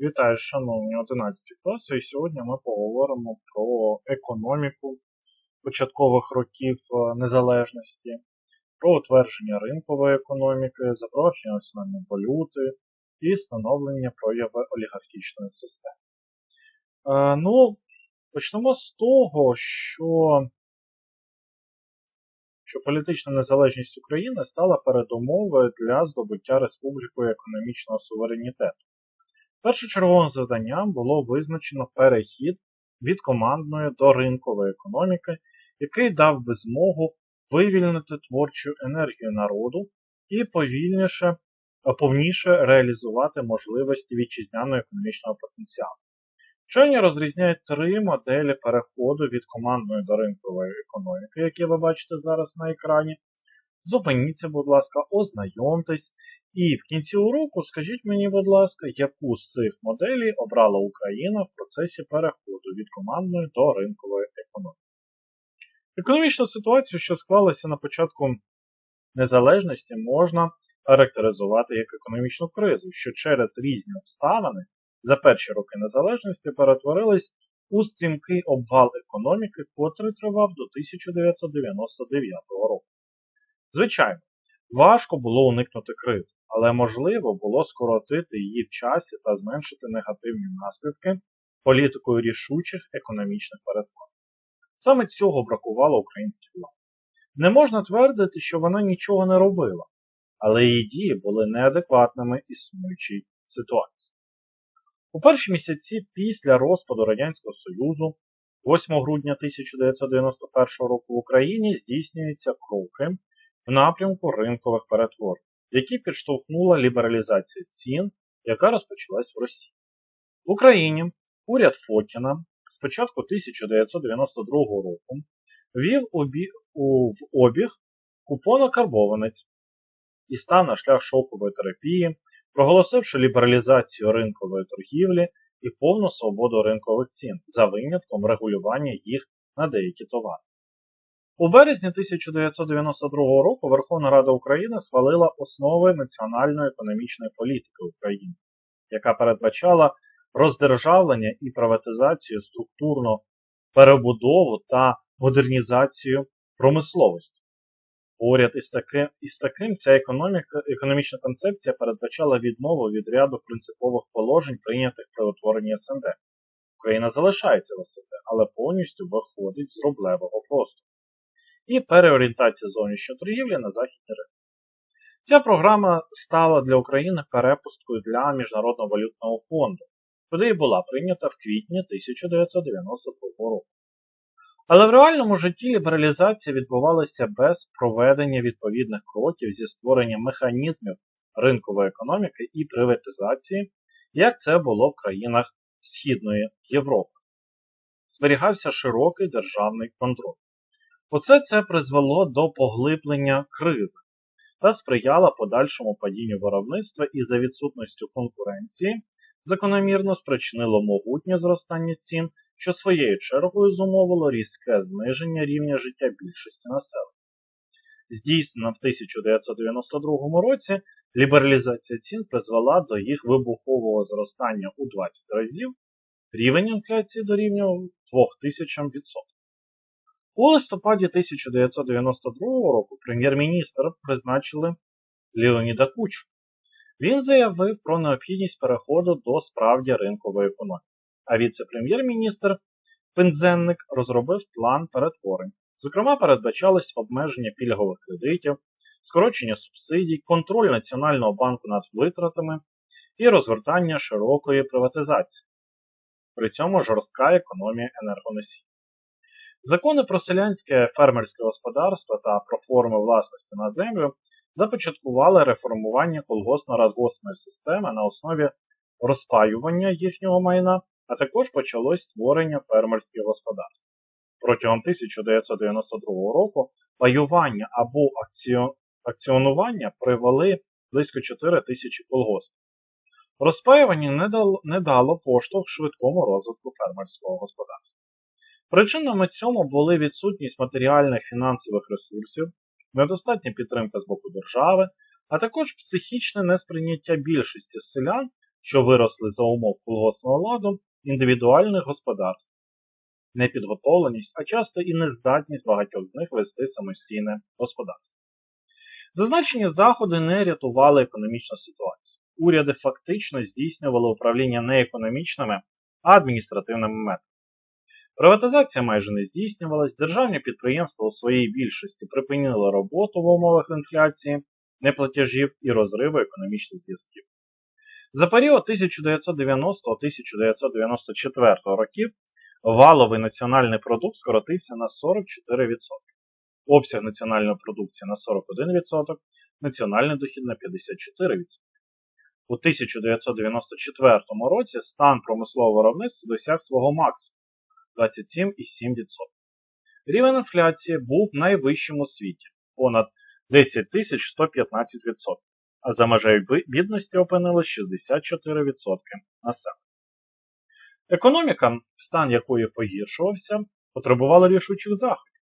Вітаю, шановні 11 класи, і сьогодні ми поговоримо про економіку початкових років е, незалежності, про утвердження ринкової економіки, запровадження національної валюти і встановлення прояви олігархічної системи. Е, ну, почнемо з того, що, що політична незалежність України стала передумовою для здобуття республікою економічного суверенітету. Першочерговим завданням було визначено перехід від командної до ринкової економіки, який дав би змогу вивільнити творчу енергію народу і повільніше, повніше реалізувати можливості вітчизняного економічного потенціалу. Вчені розрізняють три моделі переходу від командної до ринкової економіки, які ви бачите зараз на екрані. Зупиніться, будь ласка, ознайомтесь і в кінці уроку скажіть мені, будь ласка, яку з цих моделей обрала Україна в процесі переходу від командної до ринкової економіки. Економічну ситуацію, що склалася на початку незалежності, можна характеризувати як економічну кризу, що через різні обставини за перші роки незалежності перетворились у стрімкий обвал економіки, котрий тривав до 1999 року. Звичайно, важко було уникнути кризи, але можливо було скоротити її в часі та зменшити негативні наслідки політикою рішучих економічних перетворень. Саме цього бракувало українській владі. Не можна твердити, що вона нічого не робила, але її дії були неадекватними існуючій ситуації. У перші місяці після розпаду Радянського Союзу, 8 грудня 1991 року в Україні здійснюються кроки в напрямку ринкових перетворень, які підштовхнула лібералізація цін, яка розпочалась в Росії. В Україні уряд Фокіна з початку 1992 року ввів в обіг купонокарбованець і став на шлях шокової терапії, проголосивши лібералізацію ринкової торгівлі і повну свободу ринкових цін за винятком регулювання їх на деякі товари. У березні 1992 року Верховна Рада України схвалила основи національної економічної політики України, яка передбачала роздержавлення і приватизацію структурну перебудову та модернізацію промисловості. Поряд із таким, із таким ця економічна концепція передбачала відмову від ряду принципових положень, прийнятих при утворенні СНД. Україна залишається в СНД, але повністю виходить з рублевого простору і переорієнтація зовнішньої торгівлі на західні ринки. Ця програма стала для України перепусткою для Міжнародного валютного фонду, куди і була прийнята в квітні 1992 року. Але в реальному житті лібералізація відбувалася без проведення відповідних кроків зі створенням механізмів ринкової економіки і приватизації, як це було в країнах Східної Європи. Зберігався широкий державний контроль. Усе це призвело до поглиблення кризи та сприяло подальшому падінню виробництва і за відсутністю конкуренції закономірно спричинило могутнє зростання цін, що своєю чергою зумовило різке зниження рівня життя більшості населення. Здійснена в 1992 році лібералізація цін призвела до їх вибухового зростання у 20 разів, рівень інфляції дорівнював 2000%. У листопаді 1992 року прем'єр-міністр призначили Леоніда Кучу. Він заявив про необхідність переходу до справді ринкової економіки, а віце-прем'єр-міністр Пензенник розробив план перетворень. Зокрема, передбачалось обмеження пільгових кредитів, скорочення субсидій, контроль Національного банку над витратами і розгортання широкої приватизації. При цьому жорстка економія енергоносій. Закони про селянське фермерське господарство та про форми власності на землю започаткували реформування колгоспно-радгоспної системи на основі розпаювання їхнього майна, а також почалось створення фермерських господарств. Протягом 1992 року паювання або акціонування привели близько 4 тисячі колгоспів. Розпаювання не дало поштовх швидкому розвитку фермерського господарства. Причинами цьому були відсутність матеріальних фінансових ресурсів, недостатня підтримка з боку держави, а також психічне несприйняття більшості селян, що виросли за умов колгоспного ладу індивідуальних господарств, непідготовленість, а часто і нездатність багатьох з них вести самостійне господарство. Зазначені заходи не рятували економічну ситуацію. Уряди фактично здійснювали управління не економічними, а адміністративними методами. Приватизація майже не здійснювалась, державні підприємства у своїй більшості припинили роботу в умовах інфляції, неплатежів і розриву економічних зв'язків. За період 1990-1994 років валовий національний продукт скоротився на 44%, обсяг національної продукції на 41%, національний дохід на 54%. У 1994 році стан промислового виробництва досяг свого максимуму 27,7%. Рівень інфляції був найвищим у світі понад 10 115%, а за межею бідності опинилось 64% населення. Економіка, стан якої погіршувався, потребувала рішучих заходів,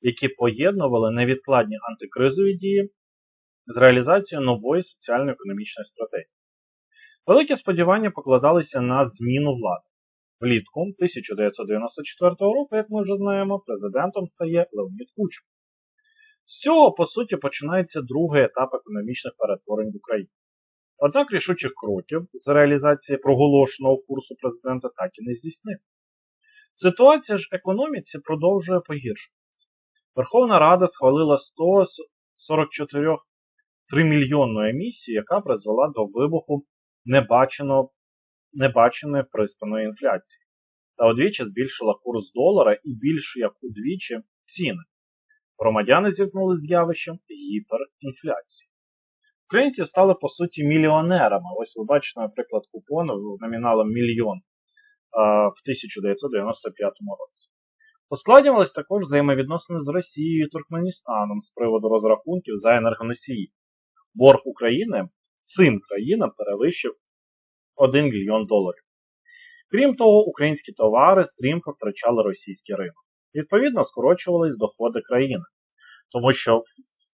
які поєднували невідкладні антикризові дії з реалізацією нової соціально-економічної стратегії. Великі сподівання покладалися на зміну влади. Влітку 1994 року, як ми вже знаємо, президентом стає Леонід Кучма. З цього, по суті, починається другий етап економічних перетворень в Україні. Однак рішучих кроків з реалізації проголошеного курсу президента так і не здійснив. Ситуація ж економіці продовжує погіршуватися. Верховна Рада схвалила 144 мільйонну емісію, яка призвела до вибуху небаченого, небаченої приспаної інфляції, та удвічі збільшила курс долара і більше як удвічі ціни. Громадяни зіткнули з явищем гіперінфляції. Українці стали, по суті, мільйонерами. Ось ви бачите, наприклад, купон номіналом мільйон в 1995 році. Ускладнювалися також взаємовідносини з Росією і Туркменістаном з приводу розрахунків за енергоносії. Борг України цим країнам перевищив 1 мільйон доларів. Крім того, українські товари стрімко втрачали російський ринок. Відповідно, скорочувались доходи країни, тому що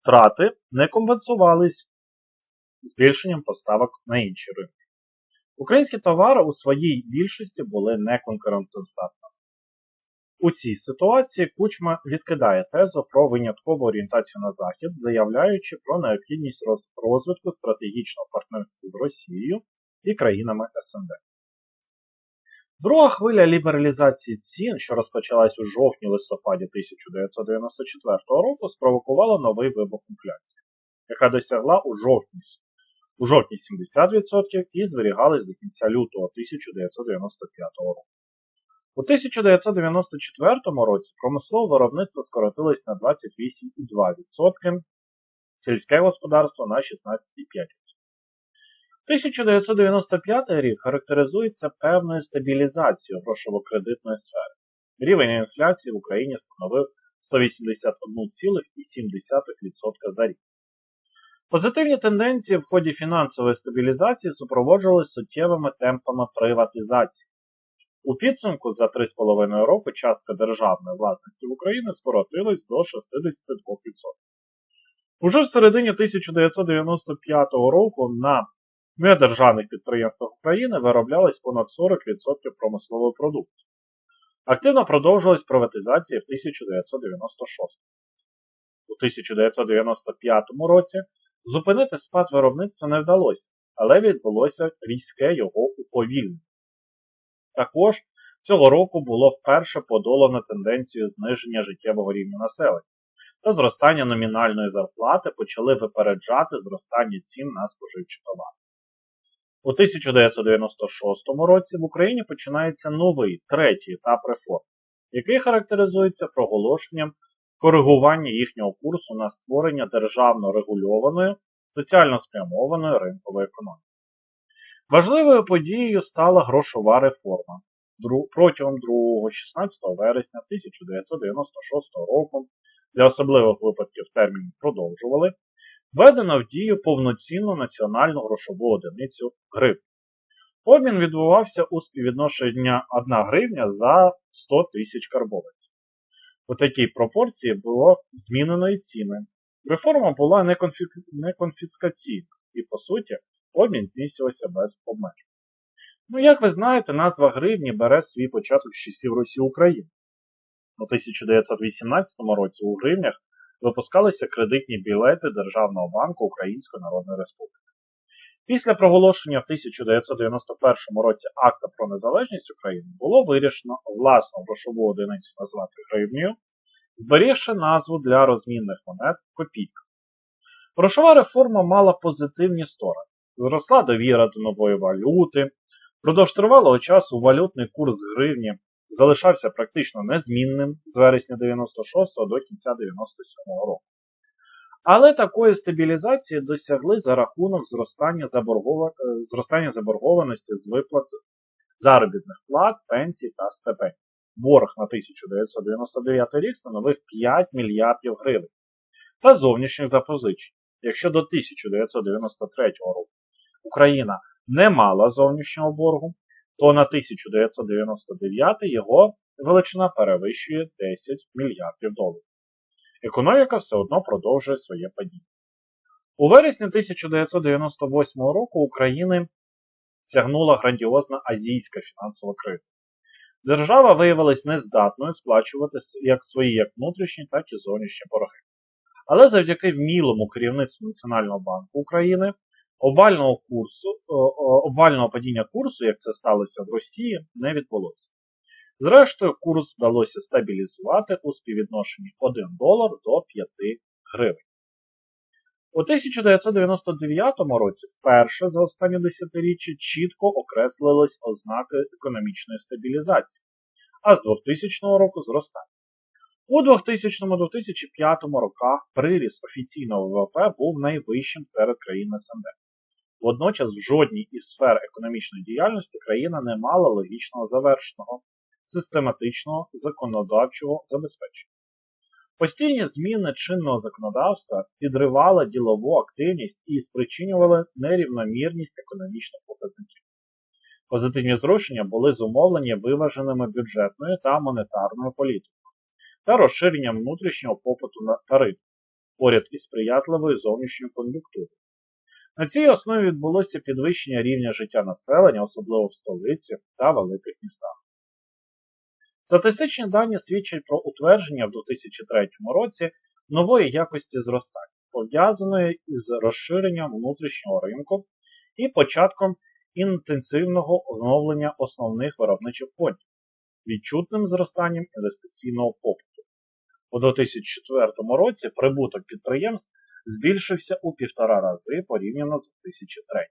втрати не компенсувались збільшенням поставок на інші ринки. Українські товари у своїй більшості були неконкурентоздатними. У цій ситуації Кучма відкидає тезу про виняткову орієнтацію на Захід, заявляючи про необхідність розвитку стратегічного партнерства з Росією і країнами СНД. Друга хвиля лібералізації цін, що розпочалась у жовтні-листопаді 1994 року, спровокувала новий вибух інфляції, яка досягла у жовтні у жовтні 70% і зберігалась до кінця лютого 1995 року. У 1994 році промислове виробництво скоротилось на 28,2%, сільське господарство на 16,5%. 1995 рік характеризується певною стабілізацією грошово-кредитної сфери. Рівень інфляції в Україні становив 181,7% за рік. Позитивні тенденції в ході фінансової стабілізації супроводжувалися суттєвими темпами приватизації. У підсумку за 3,5 роки частка державної власності в Україні скоротилась до 62%. Уже в середині 1995 року на недержавних підприємствах України вироблялось понад 40% промислової продукції. Активно продовжилась приватизація в 1996. У 1995 році Зупинити спад виробництва не вдалося, але відбулося різке його уповільнення. Також цього року було вперше подолано тенденцію зниження життєвого рівня населення, та зростання номінальної зарплати почали випереджати зростання цін на споживчі товари. У 1996 році в Україні починається новий третій етап реформ, який характеризується проголошенням коригування їхнього курсу на створення державно регульованої, соціально спрямованої ринкової економіки. Важливою подією стала грошова реформа. Протягом 2-16 вересня 1996 року, для особливих випадків термін продовжували, введено в дію повноцінну національну грошову одиницю гривню. Обмін відбувався у співвідношення 1 гривня за 100 тисяч карбовиців. У такій пропорції було змінено і ціни. Реформа була не конфіскаційна і, по суті, обмін здійснювався без обмежень. Ну, як ви знаєте, назва гривні бере свій початок з часів Русі України. У 1918 році у гривнях випускалися кредитні білети Державного банку Української Народної Республіки. Після проголошення в 1991 році акта про незалежність України було вирішено власну грошову одиницю назвати гривнею, зберігши назву для розмінних монет копійка. Грошова реформа мала позитивні сторони. Зросла довіра до нової валюти, Продовж тривалого часу валютний курс гривні залишався практично незмінним з вересня 96 до кінця 97 року. Але такої стабілізації досягли за рахунок зростання, заборгова... зростання заборгованості з виплат заробітних плат, пенсій та стипендій. Борг на 1999 рік становив 5 мільярдів гривень та зовнішніх запозичень. Якщо до 1993 року Україна не мала зовнішнього боргу, то на 1999 його величина перевищує 10 мільярдів доларів. Економіка все одно продовжує своє падіння. У вересні 1998 року України сягнула грандіозна азійська фінансова криза. Держава виявилась нездатною сплачувати як свої як внутрішні, так і зовнішні борги. Але завдяки вмілому керівництву Національного банку України Овального курсу, овального падіння курсу, як це сталося в Росії, не відбулося. Зрештою, курс вдалося стабілізувати у співвідношенні 1 долар до 5 гривень. У 1999 році вперше за останнє десятиріччя чітко окреслились ознаки економічної стабілізації, а з 2000 року зростання. У 2000-2005 роках приріст офіційного ВВП був найвищим серед країн СНД. Водночас в жодній із сфер економічної діяльності країна не мала логічного завершеного, систематичного законодавчого забезпечення. Постійні зміни чинного законодавства підривали ділову активність і спричинювали нерівномірність економічних показників. Позитивні зрушення були зумовлені виваженими бюджетною та монетарною політикою та розширенням внутрішнього попиту на тариф поряд із сприятливою зовнішньою кон'юнктурою. На цій основі відбулося підвищення рівня життя населення, особливо в столиці та великих містах. Статистичні дані свідчать про утвердження в 2003 році нової якості зростання, пов'язаної із розширенням внутрішнього ринку і початком інтенсивного оновлення основних виробничих фондів, відчутним зростанням інвестиційного попиту. У 2004 році прибуток підприємств збільшився у півтора рази порівняно з 2003.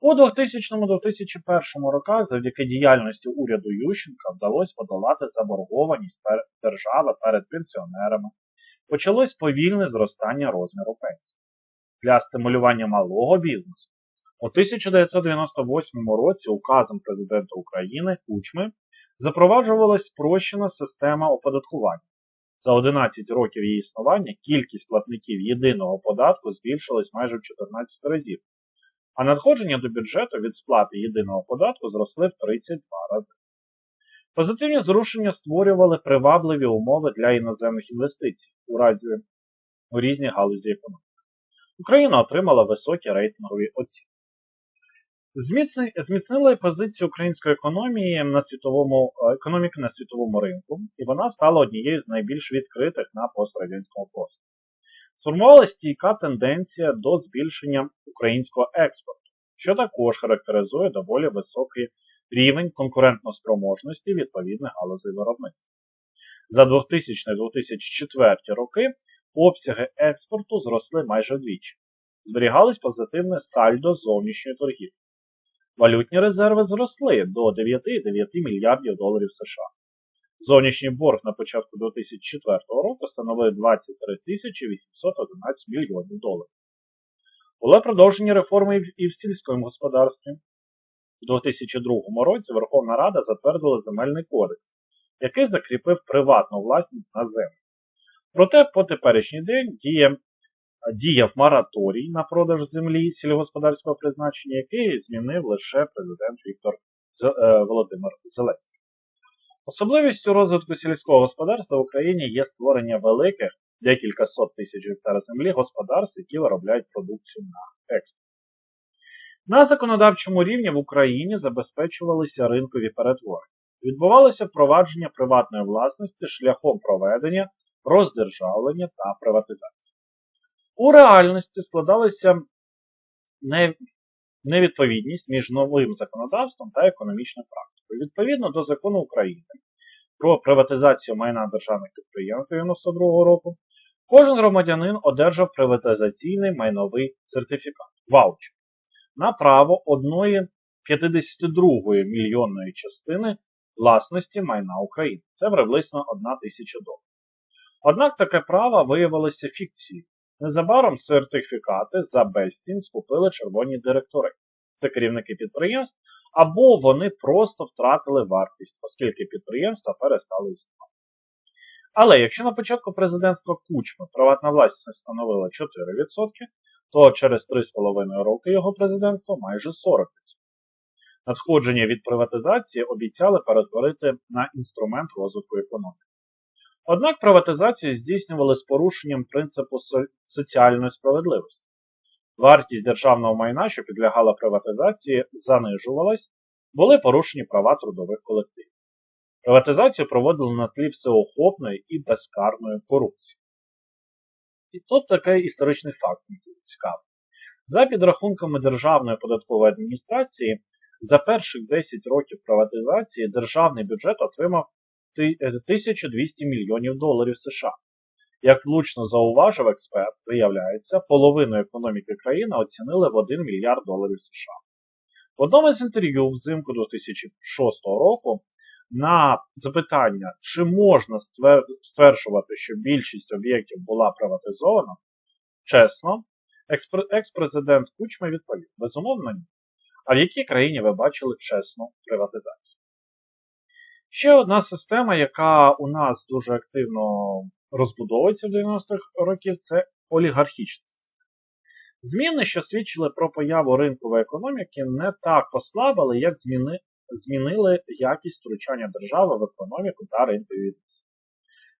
У 2000-2001 роках завдяки діяльності уряду Ющенка вдалося подолати заборгованість держави перед пенсіонерами. Почалось повільне зростання розміру пенсій. Для стимулювання малого бізнесу у 1998 році указом президента України Кучми запроваджувалась спрощена система оподаткування, за 11 років її існування кількість платників єдиного податку збільшилась майже в 14 разів, а надходження до бюджету від сплати єдиного податку зросли в 32 рази. Позитивні зрушення створювали привабливі умови для іноземних інвестицій у разі у різні галузі економіки. Україна отримала високі рейтингові оцінки. Зміцнили позицію української економії на світовому, е, економіки на світовому ринку, і вона стала однією з найбільш відкритих на пострадянському просторі. Сформувалася стійка тенденція до збільшення українського експорту, що також характеризує доволі високий рівень конкурентноспроможності відповідних галузей виробництва. За 2000-2004 роки обсяги експорту зросли майже вдвічі. Зберігалось позитивне сальдо зовнішньої торгівлі. Валютні резерви зросли до 9,9 мільярдів доларів США. Зовнішній борг на початку 2004 року становив 23 811 мільйонів доларів. Були продовжені реформи і в сільському господарстві. У 2002 році Верховна Рада затвердила земельний кодекс, який закріпив приватну власність на землю. Проте по теперішній день діє діяв мораторій на продаж землі сільськогосподарського призначення, який змінив лише президент Віктор е, Володимир Зеленський. Особливістю розвитку сільського господарства в Україні є створення великих декілька сот тисяч гектар землі господарств, які виробляють продукцію на експорт. На законодавчому рівні в Україні забезпечувалися ринкові перетворення. Відбувалося впровадження приватної власності шляхом проведення, роздержавлення та приватизації. У реальності складалася невідповідність між новим законодавством та економічною практикою. Відповідно до закону України про приватизацію майна державних підприємств 92 року, кожен громадянин одержав приватизаційний майновий сертифікат ваучер на право одної 52-ї мільйонної частини власності майна України. Це приблизно 1 тисяча доларів. Однак таке право виявилося фікцією. Незабаром сертифікати за безцінь скупили червоні директори. Це керівники підприємств, або вони просто втратили вартість, оскільки підприємства перестали існувати. Але якщо на початку президентства Кучми приватна власність становила 4%, то через 3,5 роки його президентства майже 40%. Надходження від приватизації обіцяли перетворити на інструмент розвитку економіки. Однак приватизацію здійснювали з порушенням принципу соціальної справедливості. Вартість державного майна, що підлягала приватизації, занижувалась, були порушені права трудових колективів. Приватизацію проводили на тлі всеохопної і безкарної корупції. І тут такий історичний факт цікавий. За підрахунками Державної податкової адміністрації, за перших 10 років приватизації державний бюджет отримав 1200 мільйонів доларів США. Як влучно зауважив експерт, виявляється, половину економіки країни оцінили в 1 мільярд доларів США. В одному з інтерв'ю взимку 2006 року на запитання, чи можна стверджувати, що більшість об'єктів була приватизована, чесно, експр- екс-президент Кучма відповів: безумовно, ні. А в якій країні ви бачили чесну приватизацію? Ще одна система, яка у нас дуже активно розбудовується в 90-х років, це олігархічна система. Зміни, що свідчили про появу ринкової економіки, не так послабили, як зміни, змінили якість втручання держави в економіку та ринкові відносини.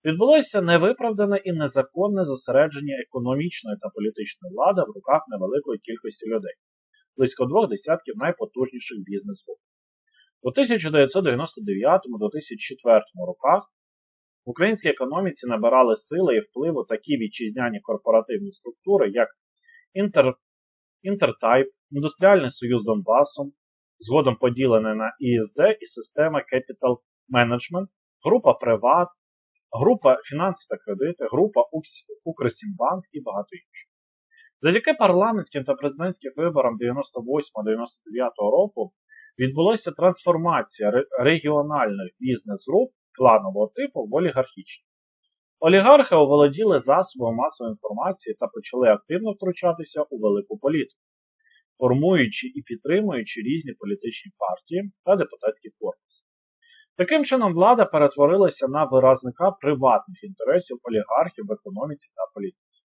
Відбулося невиправдане і незаконне зосередження економічної та політичної влади в руках невеликої кількості людей, близько двох десятків найпотужніших бізнес-груп. У 1999-2004 роках в українській економіці набирали сили і впливу такі вітчизняні корпоративні структури, як Інтер... Інтертайп, Індустріальний союз Донбасу, згодом поділений на ІСД і система Capital Management, група Приват, група Фінанси та кредити, група Укрсімбанк і багато інших. Завдяки парламентським та президентським виборам 98-99 року відбулася трансформація регіональних бізнес-груп кланового типу в олігархічні. Олігархи оволоділи засобами масової інформації та почали активно втручатися у велику політику, формуючи і підтримуючи різні політичні партії та депутатський корпус. Таким чином, влада перетворилася на виразника приватних інтересів олігархів в економіці та політиці.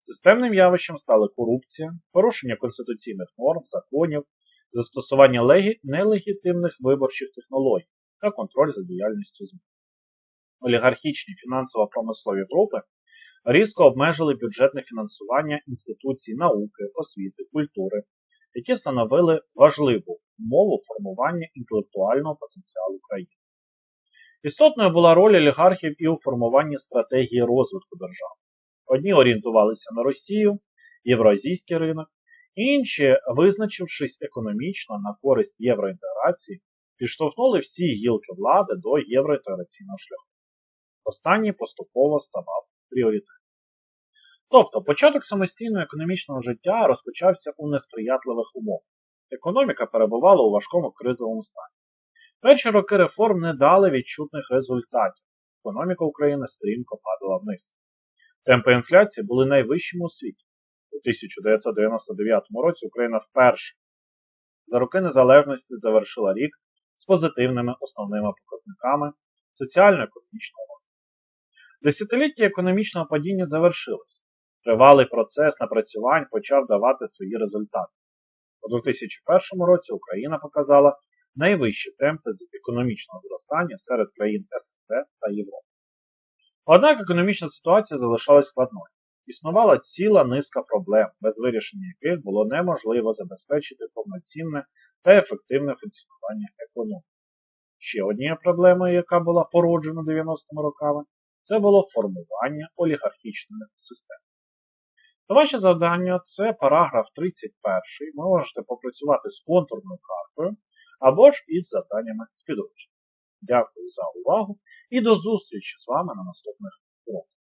Системним явищем стали корупція, порушення конституційних норм, законів, застосування нелегітимних виборчих технологій та контроль за діяльністю ЗМІ. Олігархічні фінансово-промислові групи різко обмежили бюджетне фінансування інституцій науки, освіти, культури, які становили важливу умову формування інтелектуального потенціалу країни. Істотною була роль олігархів і у формуванні стратегії розвитку держави. Одні орієнтувалися на Росію, євроазійський ринок, інші, визначившись економічно на користь євроінтеграції, підштовхнули всі гілки влади до євроінтеграційного шляху. Останній поступово ставав пріоритетом. Тобто, початок самостійного економічного життя розпочався у несприятливих умовах. Економіка перебувала у важкому кризовому стані. Перші роки реформ не дали відчутних результатів. Економіка України стрімко падала вниз. Темпи інфляції були найвищими у світі. У 1999 році Україна вперше за роки незалежності завершила рік з позитивними основними показниками соціально-економічного розвитку. Десятиліття економічного падіння завершилося. Тривалий процес напрацювань почав давати свої результати. У 2001 році Україна показала найвищі темпи з економічного зростання серед країн СНД та Європи. Однак економічна ситуація залишалась складною. Існувала ціла низка проблем, без вирішення яких було неможливо забезпечити повноцінне та ефективне функціонування економіки. Ще однією проблемою, яка була породжена 90-ми роками, це було формування олігархічної системи. То ваше завдання це параграф 31. Ви можете попрацювати з контурною картою або ж із завданнями з підручника. Дякую за увагу і до зустрічі з вами на наступних уроках.